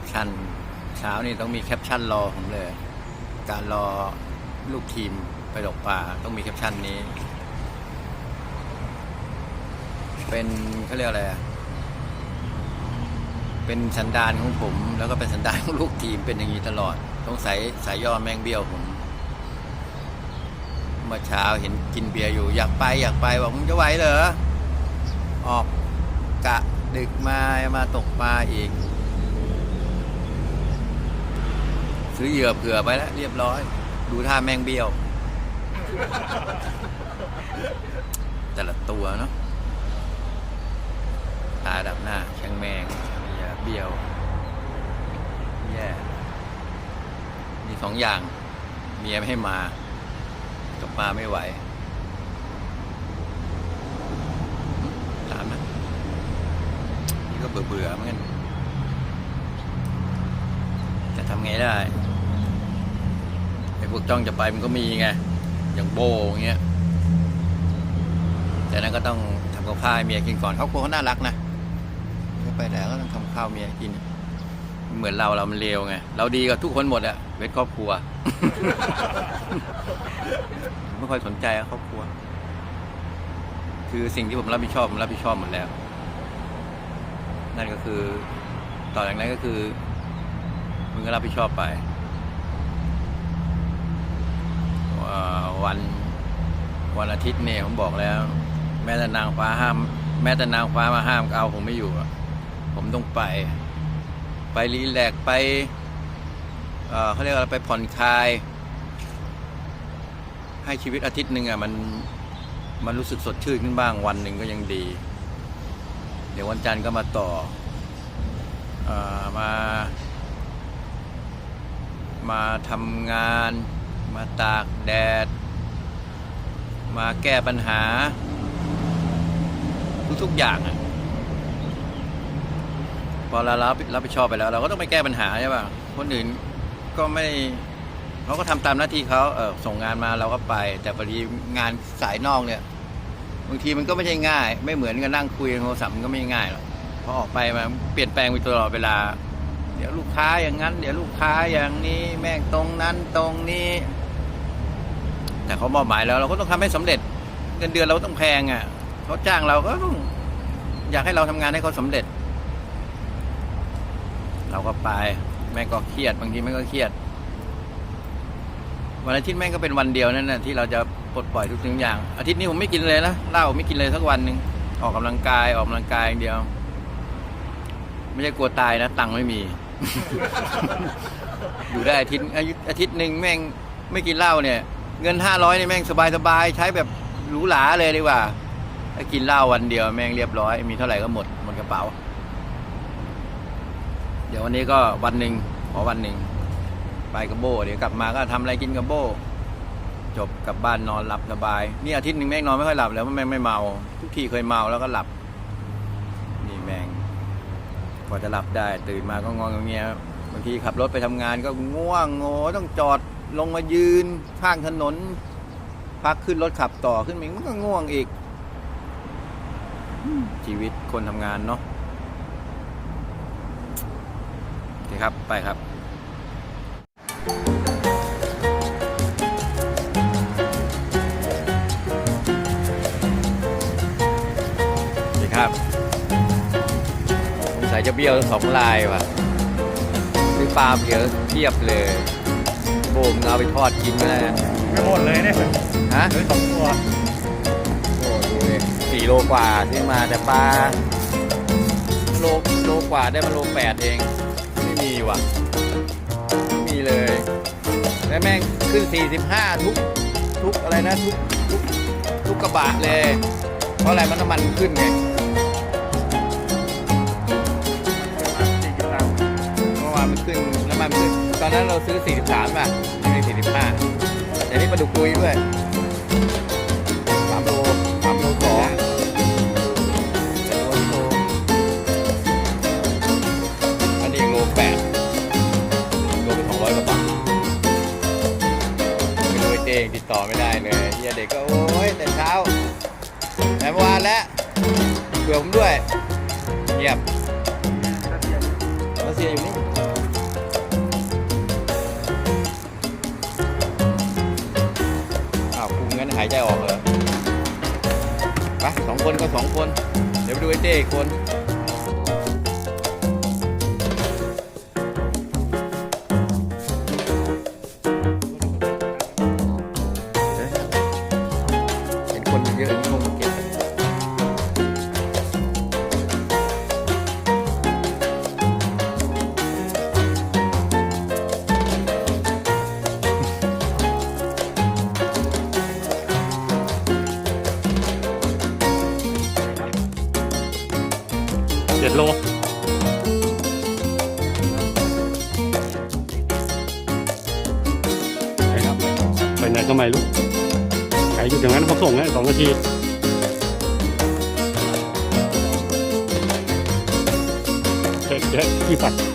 ปชั่นเช้านี่ต้องมีแคปชั่นรอผมเลย การรอลูกทีมไปตกปลาต้องมีแคปชั่นนี้ เป็นเขาเรียกอะไรเป็นสันดานของผม แล้วก็เป็นสันดานของลูกทีมเป็นอย่างนี้ตลอดต้องใส่สายย่อแมงเบี้ยวผมเมื่อเช้าเห็นกินเบียร์อยู่ อยากไปอยากไปบอกมึงจะไหวเหรอออกกะดึกมามาตกปลาอีก ซื้อเหยื่อเผื่อไปแล้วเรียบร้อย ดูท่าแมงเบี้ยว แต่ละตัวเนาะตาดับหน้าแข็งแมงเหยื่อเบี้ยวแย่ มีสองอย่าง เมียไม่ให้มา กับปลาไม่ไหวถามนะนี่ก็เบื่อเบื่อๆเหมือนกันจะทำไงได้ อ้พวกจ้องจะไปมันก็มีไง อย่างโบอย่างเงี้ย แต่นั้นก็ต้องทำกับข้าวเมียกินก่อนเขาครัวเขาน่ารักนะไปแล้วก็ต้องทำข้าวเมียกิน เหมือนเราเรามันเลวไง เราดีกับทุกคนหมดอะเว้นครอบครัว ไม่ค่อยสนใจอะครอบครัว คือสิ่งที่ผมรับผิดชอบผมรับผิดชอบหมดแล้ว นั่นก็คือ ต่อจากนั้นก็คือมึงก็รับผิดชอบไป วันวันอาทิตย์เนี่ยผมบอกแล้ว แม้แต่นางฟ้าห้าม แม้แต่นางฟ้ามาห้ามก็เอาผมไม่อยู่ ผมต้องไป ไปรีแลกซ์ไปเเขาเรียกว่าอะไรไปผ่อนคลาย ให้ชีวิตอาทิตย์หนึ่งอะมันมันรู้สึกสดชื่นขึ้นบ้างวันหนึ่งก็ยังดี เดี๋ยววันจันทร์ก็มาต่อออมา มาทำงาน มาตากแดด มาแก้ปัญหา ทุกๆอย่างอะพอเรารับรับผิดชอบไปแล้ว เราก็ต้องไปแก้ปัญหาใช่ป่ะคนอื่นก็ไม่เขาก็ทำตามหน้าที่เขาเออส่งงานมาเราก็ไป แต่พอดีงานสายนอกเนี่ยบางทีมันก็ไม่ใช่ง่าย ไม่เหมือนกับนั่งคุยโทรศัพท์มันก็ไม่ง่ายหรอกพอออกไปมาเปลี่ยนแปลงไปตลอดเวลา เดี๋ยวลูกค้าอย่างนั้น เดี๋ยวลูกค้าอย่างนี้ แม่งตรงนั้นตรงนี้ แต่เขามอบหมายแล้วเราก็ต้องทำให้สำเร็จ เงินเดือนเราต้องแพงอะเขาจ้างเราก็ต้องอยากให้เราทำงานให้เขาสำเร็จ เราก็ไป แม่งก็เครียด บางทีแม่งก็เครียด วันอาทิตย์แม่งก็เป็นวันเดียวนั่นนะที่เราจะปลดปล่อยทุกสิ่งอย่าง อาทิตย์นี้ผมไม่กินเลยนะเหล้าไม่กินเลยสักวันหนึ่งออกกำลังกายออกกำลังกายอย่างเดียว ไม่ใช่กลัวตายนะตังค์ไม่มี อยู่ได้อาทิตย์อาทิตย์หนึ่งแม่งไม่กินเหล้าเนี่ย เงินห้าร้อยนี่แม่งสบายสบายๆใช้แบบหรูหราเลยดีกว่าถ้ากินเหล้าวันเดียวแม่งเรียบร้อย มีเท่าไหร่ก็หมดหมดกระเป๋า เดี๋ยววันนี้ก็วันหนึ่งขอวันหนึ่งไปกับโบเดี๋ยวกลับมาก็ทำอะไรกินกับโบจบกลับบ้านนอนหลับสบาย นี่อาทิตย์หนึ่งแม่งนอนไม่ค่อยหลับแล้วเพราะแม่งไม่เมา ทุกทีเคยเมาแล้วก็หลับ นี่แม่งกว่าจะหลับได้ ตื่นมาก็งองงเงี้ยบางทีขับรถไปทำงานก็ง่วงโง่ต้องจอด ลงมายืนข้างถนน พักขึ้นรถขับต่อขึ้นมามันก็ง่วงอีก ชีวิตคนทำงานเนาะโอเคครับไปครับโอเครับสงสัยจะเบี้ยวสองลายว่ะซื้อปลาเยอะเทียบเลย โบมงเอาไปทอดกินก็ได้นะไม่หมดเลยเนี่ยฮะเหลือสองตัวโอ้ดูดิสี่โลกว่าซื้อมาแต่ปลาโลโลกว่าได้มาโลแปดเอง ไม่มีว่ะ ไม่มีเลย แล้วแม่งขึ้น 45 ทุก ทุกอะไรนะ ทุกทุกทุกกระบะเลย เพราะอะไรมันน้ำมันขึ้นไงสี่กิโลกรัมเมื่อวานมันขึ้นน้ำมันมันขึ้นต อนนั้นเราซื้อ 43 ป่ะไม่ใช่45แต่นี่ปลาดุกปุยด้วย3โล3โลสองแต่ตัวโลอันนี้โลแปดโลเป็น200กว่าบาทไม่รู้ไอ้เต้งติดต่อไม่ได้เลยเฮียเด็กก็โอ้ยแต่เช้าแต่เมื่อวานแล้วเบื่อผมด้วยเงียบ หายใจออกเหรอไปสองคนก็สองคน เดี๋ยวไปดูไอ้เจ้อีกคน เจ็ดโลไปไหนก็ไม่รู้ใครอยู่อย่างนั้นเขาส่งให้สองนาทีเจ็ดเจ็ดที่ปัด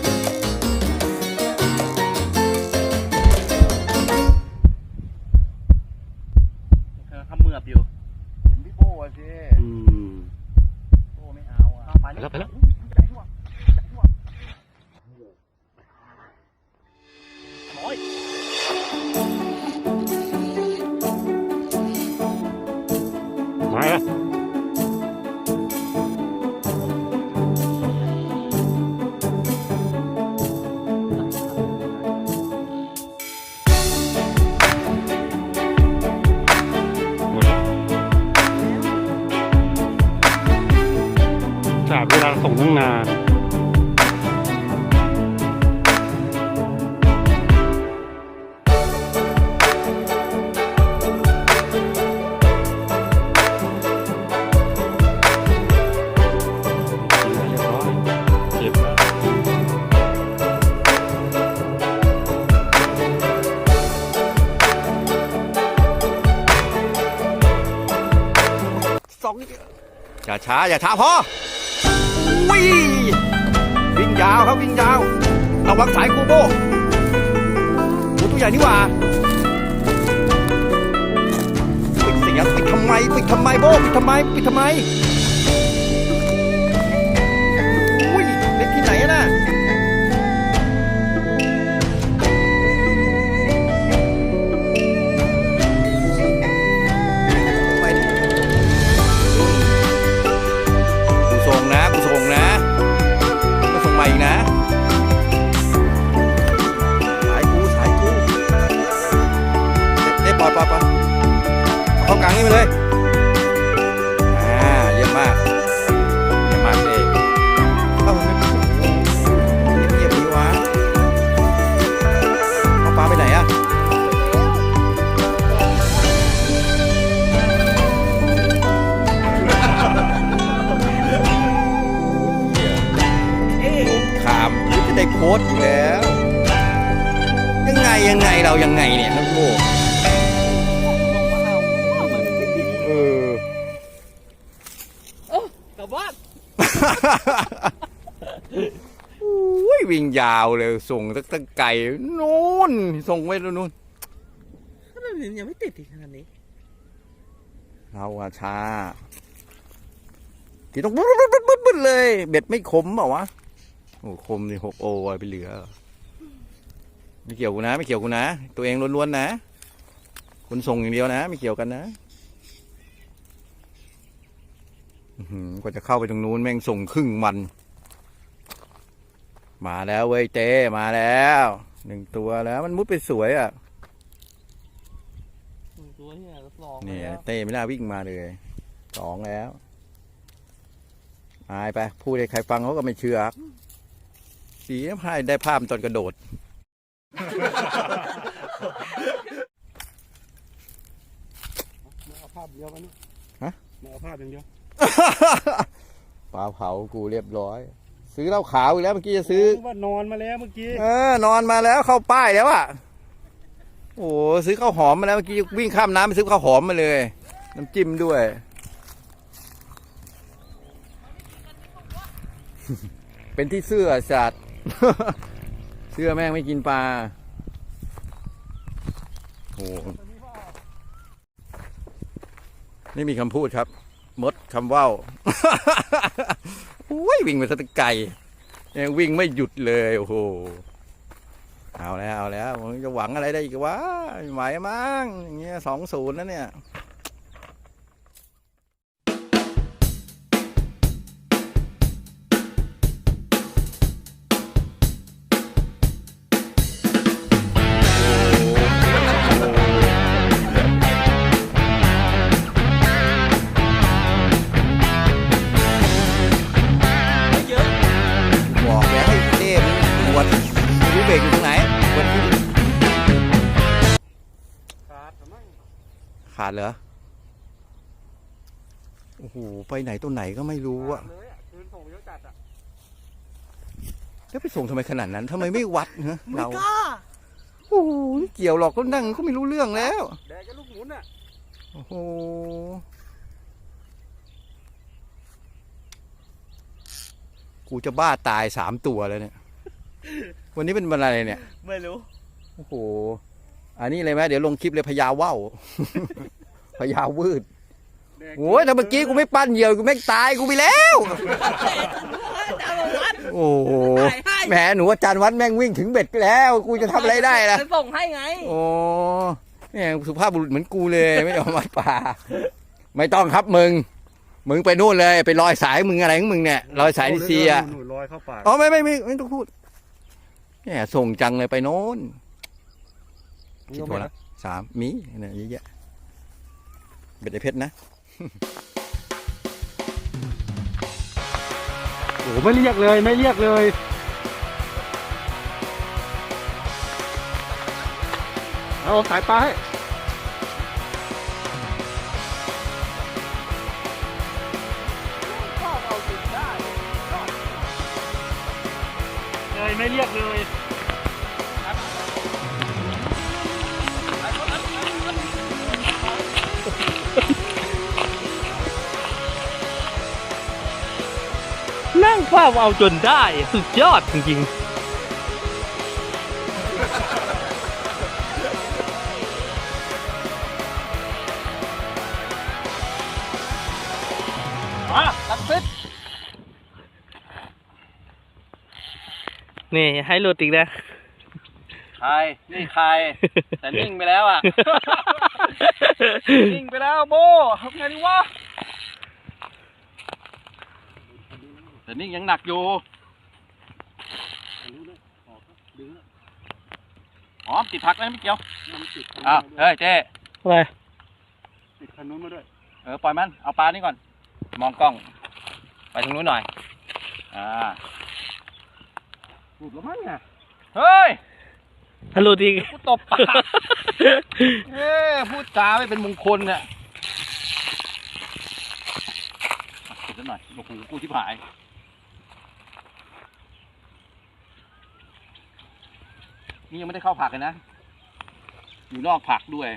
ช้าอย่าช้าพอวิ่งวิ่งยาวครับวิ่งยาวระวังสายกูโบหูตัวใหญ่นี่หว่าปิดเสียงปิดทำไมปิดทำไมโบ้ปิดทำไมปิดทำไม กลางนี่มาเลย อุ้ยวิ่งยาวเลยส่งตั้งแต่ไก่นู่นส่งไว้แล้วนู่นทำไมมันยังไม่ติดอีกขนาดนี้ เราอะช้าที่ต้องบึ๊ดบึ๊ดบึ๊ดบึ๊ดบึ๊ดเลย เบ็ดไม่คมเปล่าวะโอ้คมนี่หกโอไปเหลือ ไม่เกี่ยวกูนะ ไม่เกี่ยวกูนะ ตัวเองล้วนๆนะคุณส่งอย่างเดียวนะ ไม่เกี่ยวกันนะอื้อหือกว่าจะเข้าไปตรงนู้นแม่งส่งครึ่งวัน มาแล้วเว้ยเต้มาแล้วหนึ่งตัวแล้วมันมุดไปสวยอะตัวเนี่ยรับรองเนี่ยเต้ไม่น่าวิ่งมาเลยสองแล้วอายไปพูดให้ใครฟังเขาก็ไม่เชื่อครับสีน้ำพายได้ภาพตอนกระโดด เอาภาพเดียวมันฮะ เอาภาพอย่างเดียว ปลาเผากูเรียบร้อย ซื้อเหล้าขาวอีกแล้วเมื่อกี้จะซื้อ ว่านอนมาแล้วเมื่อกี้เออนอนมาแล้วเข้าป้ายแล้วอะโอ้โหซื้อข้าวหอมมาแล้วเมื่อกี้วิ่งข้ามน้ำไปซื้อข้าวหอมมาเลย น้ำจิ้มด้วย เป็นที่เสื้อสัตว์ เสื้อแม่งไม่กินปลาโอ้โหไม่มีคำพูดครับ มดคำว่าวโอ้ยวิ่งไปสะตะไก่ยังวิ่งไม่หยุดเลยโอ้โหเอาแล้วเอาแล้วมึงจะหวังอะไรได้อีกวะไม่ไหวมั้งอย่างเงี้ยสองศูนย์นะเนี่ย ดเหรอ โอ้โห ไปไหนตัวไหนก็ไม่รู้อะเลยอะคืนส่งเยอะจัดอะแล้วไปส่งทำไมขนาดนั้นทำไมไม่วัดฮะไม่เรา กล้าโอ้โหไม่เกี่ยวหรอกก็นั่งเขาไม่รู้เรื่องแล้ว แดกกันลูกหมุนอะโอ้โห กูจะบ้าตายสามตัวแล้วเนี่ย วันนี้เป็นวันอะไรเนี่ย ไม่รู้ โอ้โห อันนี้เลยไหมเดี๋ยวลงคลิปเลยพญาว่าว พญาวืดแดกโอ้ยถ้าเมื่อกี้กูไม่ปั้นเหยี่ยวกูไม่งตายกูไปแล้ว โอ้โหถ่ายให้แหมหนูอาจารย์วัดแม่งวิ่งถึงเบ็ดไปแล้ว กูจะทำอะไรได้ล่ะ ไปส่งให้ไง โอ้แม่งสุภาพบุรุษเหมือนกูเลยไม่ยอมมัดป่า ไม่ต้องครับมึง มึงไปนู่นเลย ไปลอยสายมึงอะไรของมึงเนี่ยลอยสายดีซีอะหนูลอยเข้าปากอ๋อไม่ไม่ไม่ไม่ต้องพูดแหมส่งจังเลยไปโน้นกี่ตัวละสามมีเนี่ยเยอะแยะ เบ็ดไอเพชรนะโอ้โหไม่เรียกเลยไม่เรียกเลยเอาสายปลาให้เลยไม่เรียกเลย นั่งเฝ้าเอาจนได้สุดยอดจริงๆมาตัดฟิตนี่ให้หลุดอีกนะใครนี่ใคร แต่นิ่งไปแล้วอะ นิ่งไปแล้วโบทำไงดีวะ แต่นิ่งยังหนักอยู่อ๋อติดพักแล้วไม่เกี่ยวมันติดอ้าวเฮ้ยเจ๊อะไรติดคันนู้นมาด้วยเออปล่อยมันเอาปลานี่ก่อน มองกล้อง ไปทางนู้นหน่อยอ่าหลุดแล้วมั้งไงเฮ้ยถ้าหลุดอีก กูตบปาก เอ้พูดจาไม่เป็นมงคลเนี่ยติดซะหน่อยโอ้โหกูที่ผาย นี่ยังไม่ได้เข้าผักเลยนะ อยู่นอกผักด้วย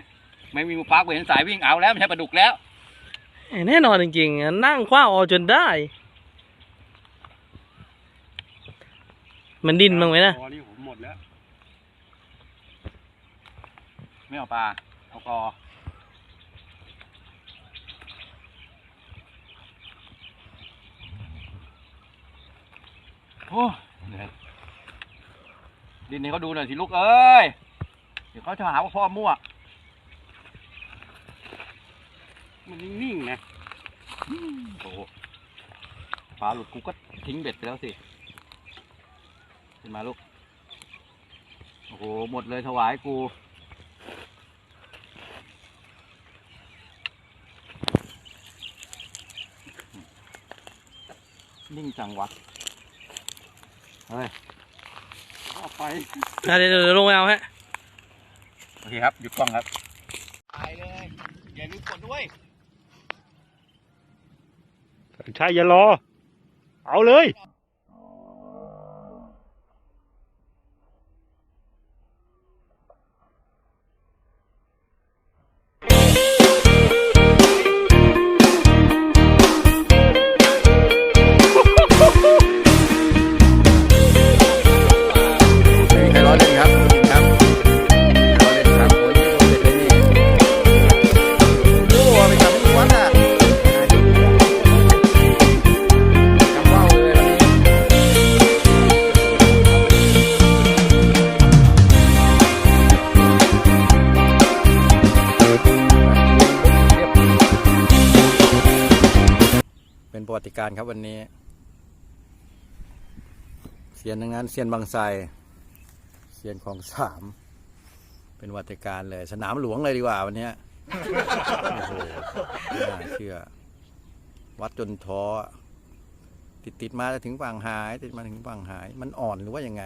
ไม่มีมูปักเห็นสายวิ่งเอาแล้วไม่ใช่ปลาดุกแล้ว แน่นอนจริงๆ นั่งคว้าเอาจนได้ มันดิ้นบ้างไหมนะอ๋อนี่ผมหมดแล้ว ไม่เอาปลาเอากอโอ้เหนื่อย ดินนี่เขาดูหน่อยสิลูกเอ้ย เดี๋ยวเขาจะหาว่าพ่อมั่ว มันนิ่งๆนะโอ้โหปลาหลุดกูก็ทิ้งเบ็ดไปแล้วสิขึ้นมาลูก โอ้โห หมดเลยถวายกู นิ่งจังวะ เฮ้ย เอาไปอะเดี๋ยวเดี๋ยวลงไปเอาฮะโอเคครับหยุดกล้องครับตายเลยอย่าลืมกดด้วยใช่อย่ารอ เอาเลย ยนทั้งนั้นเซียนบางไทรเซียนของสาม เป็นวัตการเลย สนามหลวงเลยดีกว่าวันนี้โอ้โหน่าเชื่อ วัดจนท้อติดติดมาถึงฝั่งหาย ติดมาถึงฝั่งหาย มันอ่อนหรือว่ายังไง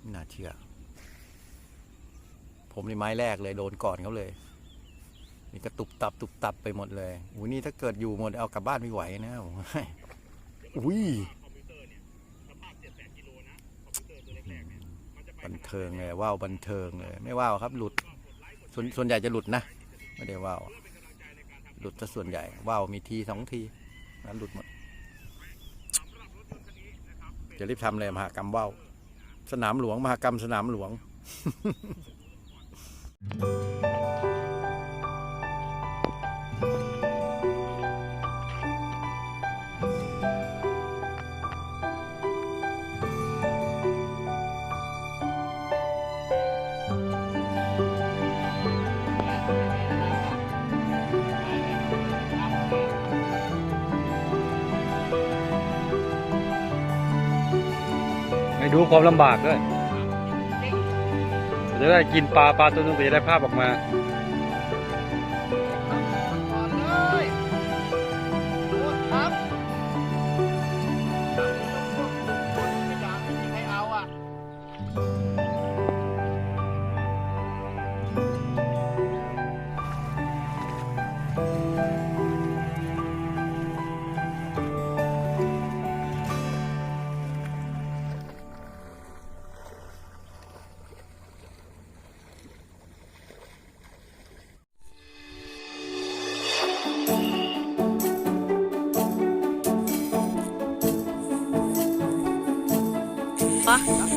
ไม่น่าเชื่อ ผมในไม้แรกเลย โดนก่อนเขาเลยนี่ก็ตุบตับตุบตับไปหมดเลยอุ้ยนี่ถ้าเกิดอยู่หมดเอากลับบ้านไม่ไหวนะผมอุ้ย บันเทิงเลยว่าวบันเทิงเลยไม่ว่าวครับ หลุดส่วนส่วนใหญ่จะหลุดนะ ไม่ได้ว่าวหลุดซะส่วนใหญ่ว่าวมีทีสองทีนั้นหลุดหมดจะรีบทำเลยมหากรรมว่าวสนามหลวงมหากรรมสนามหลวง ให้ดูความลำบากด้วยจะได้กินปลาปลาตัวนึงก็จะได้ภาพออกมา ปะ